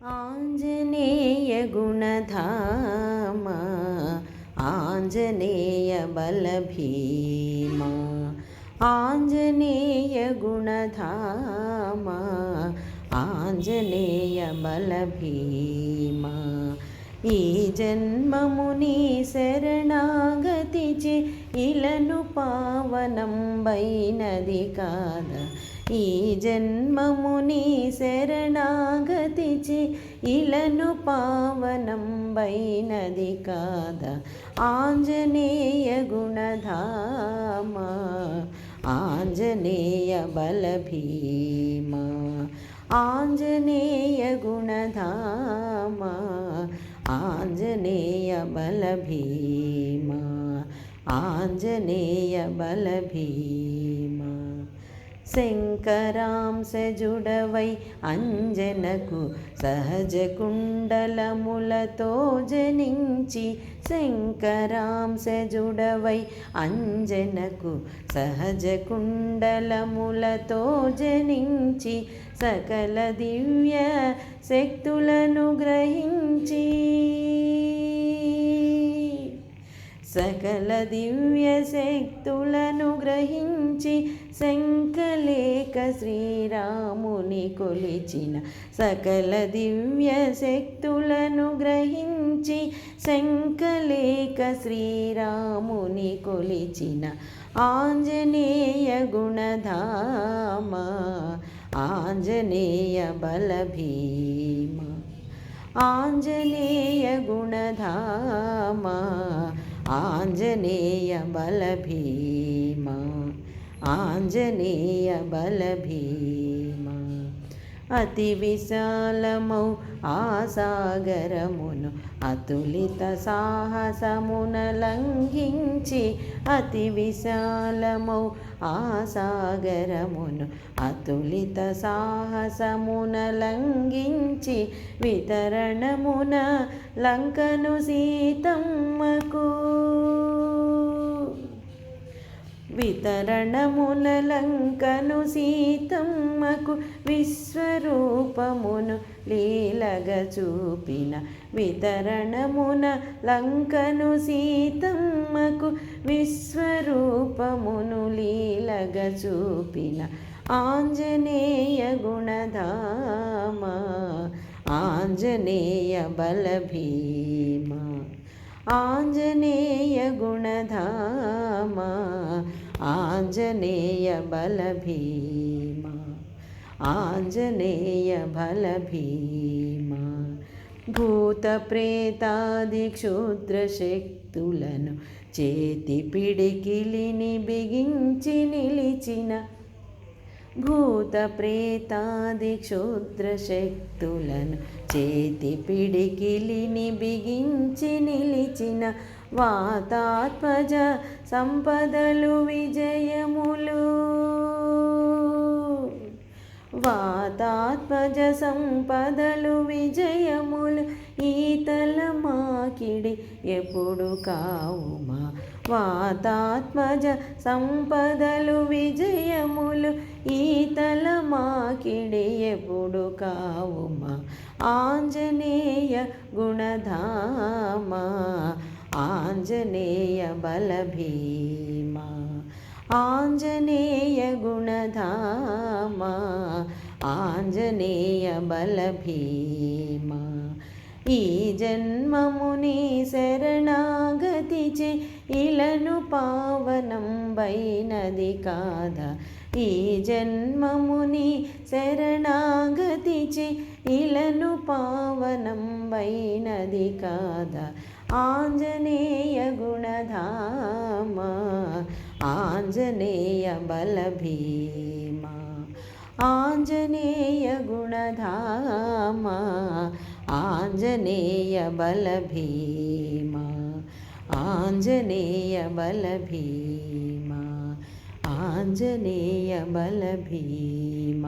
ఆంజనేయ గుణధామ ఆంజనేయ బలభీమ ఆంజనేయ గుణధామ ఆంజనేయ బలభీమ ఈ జన్మముని శరణాగతిచి ఇలను పావనంబైనది కాద. ఈ జన్మముని శరణాగతిచి ఇలను పావనంబైనది కాద. ఆంజనేయ గుణధామ ఆంజనేయ బలభీమ ఆంజనేయ గుణధామ ఆంజనేయ బలభీమా. ఆంజనేయ బలభీమ. శంకరాంశజుడవై అంజనకు సహజ కుండలములతో జనించి శంకరాంశజుడవై అంజనకు సహజ కుండలములతో జనించి సకల దివ్య శక్తులను గ్రహించి సకల దివ్య శక్తులను గ్రహించి శంకలేక శ్రీరాముని కొలిచిన సకల దివ్య శక్తులను గ్రహించి శంకలేక శ్రీరాముని కొలిచిన ఆంజనేయ గుణధామ ఆంజనేయ బలభీమ ఆంజనేయ గుణధామ ఆంజనేయ బలభీమ ఆంజనేయ బలభీమ అతి విశాలమౌ ఆసాగరమును అతులిత సాహసమున లంఘించి అతి విశాలమౌ ఆసాగరమును అతులిత సాహసమున లంఘించి వితరణమున లంకను సీతమ్మకు వితరణములంకను సీతమ్మకు విశ్వరూపమును లీలగా చూపిన వితరణమున లంకను సీతమ్మకు విశ్వరూపమును లీలగా చూపిన ఆంజనేయ గుణధామ ఆంజనేయ బలభీమ ఆంజనేయ గుణధామ ఆంజనేయ బలభీమ ఆంజనేయ బలభీమ భూత ప్రేతాది క్షుద్ర శక్తులను చేతి పిడికిలిని బిగించి నిలిచిన భూత ప్రేతాది క్షుద్ర శక్తులను చేతి పిడికిలిని బిగించి నిలిచిన వాతాత్మజ సంపదలు విజయములు. వాతాత్మజ సంపదలు విజయములు ఈతల మాకిడి ఎప్పుడు కావుమా? వాతాత్మజ సంపదలు విజయములు ఈతల మాకిడి ఎప్పుడు కావుమా? ఆంజనేయ గుణధామా ఆంజనేయ బలభీమా ఆంజనేయ గుణధామా ఆంజనేయ బలభీమా. ఈ జన్మముని శరణాగతి చే ఇలను పావనం బైనది కాద? ఈ జన్మముని శరణాగతి చే ఇలను పావనం బైనది కాద? ఆంజనేయ గుణధామ ఆంజనేయ బలభీమ ఆంజనేయ గుణధామ ఆంజనేయ బలభీమ ఆంజనేయ బలభీమ ఆంజనేయ బలభీమ.